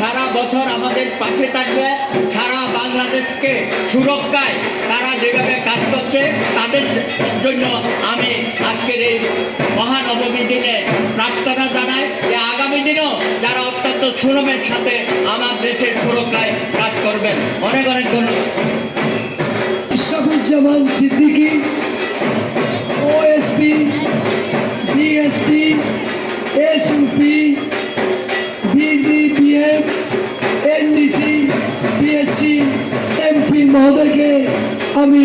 সারা বছর আমাদের পাশে থাকবে, সারা বাংলাদেশকে সুরক্ষায় তারা যেভাবে কাজ করছে, তাদের জন্য আমি আজকের এই মহানবমী দিনে প্রার্থনা জানাই যে আগামী দিনেও যারা অত্যন্ত সুরমের সাথে আমার দেশের সুরক্ষায় কাজ করবেন। অনেক অনেক ধন্যবাদ। ইশরাফুজ্জামান সিদ্দিকী মহোদয়কে আমি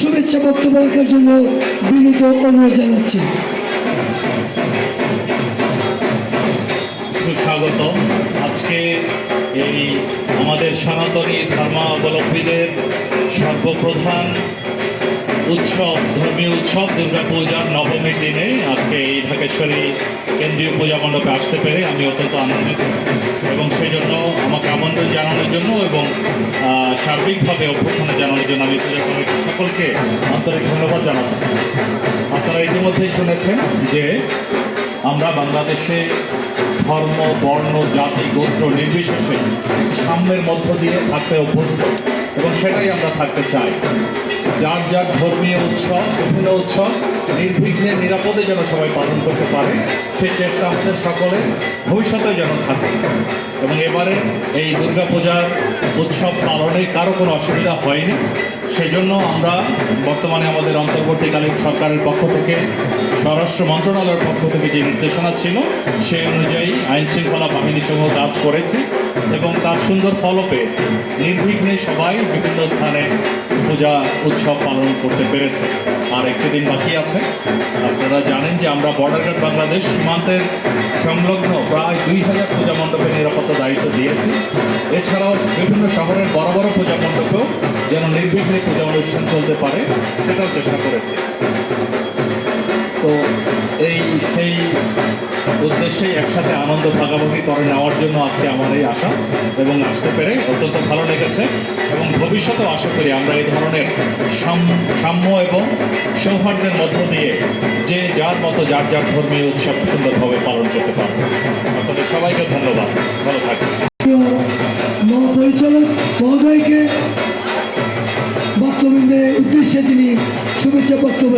শুভেচ্ছা বক্তব্য রাখার জন্য বিনীত অনুরোধ জানাচ্ছি। সুস্বাগত। আজকে এই আমাদের সনাতনী ধর্মাবলম্বীদের সর্বপ্রধান উৎসব, ধর্মীয় উৎসব দুর্গা পূজার নবমীর দিনে। আজকে এই ঢাকেশ্বরী কেন্দ্রীয় পূজা মণ্ডপে আসতে পেরে আমি অত্যন্ত আনন্দিত এবং সেই জন্য আমাকে আমন্ত্রণ জানানোর জন্য এবং সার্বিকভাবে অভ্যর্থনা জানানোর জন্য আমি পূজা কমিটির সকলকে আন্তরিক ধন্যবাদ জানাচ্ছি। আপনারা ইতিমধ্যেই শুনেছেন যে আমরা বাংলাদেশে ধর্ম, বর্ণ, জাতি, গোত্র নির্বিশেষে সাম্যের মধ্য দিয়ে থাকতে অভ্যস্ত এবং সেটাই আমরা থাকতে চাই। যার যার ধর্মীয় উৎসব, বিভিন্ন উৎসব নির্বিঘ্নে নিরাপদে যেন সবাই পালন করতে পারে, সেই চেষ্টা আমাদের সকলে ভবিষ্যতে যেন থাকে। এবং এবারে এই দুর্গাপূজার উৎসব পালনে কারও কোনো অসুবিধা হয়নি। সেই জন্য আমরা বর্তমানে আমাদের অন্তর্বর্তীকালীন সরকারের পক্ষ থেকে, স্বরাষ্ট্র মন্ত্রণালয়ের পক্ষ থেকে যে নির্দেশনা ছিল, সেই অনুযায়ী আইন শৃঙ্খলা বাহিনী সমূহ কাজ করেছি এবং তার সুন্দর ফলও পেয়েছে। নির্বিঘ্নে সবাই বিভিন্ন স্থানে পূজা, উৎসব পালন করতে পেরেছে। আর একটি দিন বাকি আছে। আপনারা জানেন যে আমরা বর্ডার গার্ড বাংলাদেশ সীমান্তের সংলগ্ন প্রায় দুই হাজার পূজা মণ্ডপের নিরাপত্তা দায়িত্ব দিয়েছি। এছাড়াও বিভিন্ন শহরের বড় বড় পূজা মণ্ডপেও যেন নির্বিঘ্নে পূজা অনুষ্ঠান চলতে পারে, সেটাও চেষ্টা করেছি। তো এই সেই উদ্দেশ্যে একসাথে আনন্দ ভাগাভাগি করে নেওয়ার জন্য আজকে আমার এই আশা এবং আসতে পেরে অত্যন্ত ভালো লেগেছে এবং ভবিষ্যতেও আশা করি আমরা এই ধরনের সাম- সাম্য এবং সৌহার্দ্যের মধ্য দিয়ে যে যার মতো যার যার ধর্মীয় উৎসব সুন্দরভাবে পালন করতে পারব। আপনাদের সবাইকে ধন্যবাদ। ভালো থাকবেন। প্রিয় মহাপরিচালক মহোদয়কে বক্তব্যের উদ্দেশ্যে তিনি শুভেচ্ছা বক্তব্য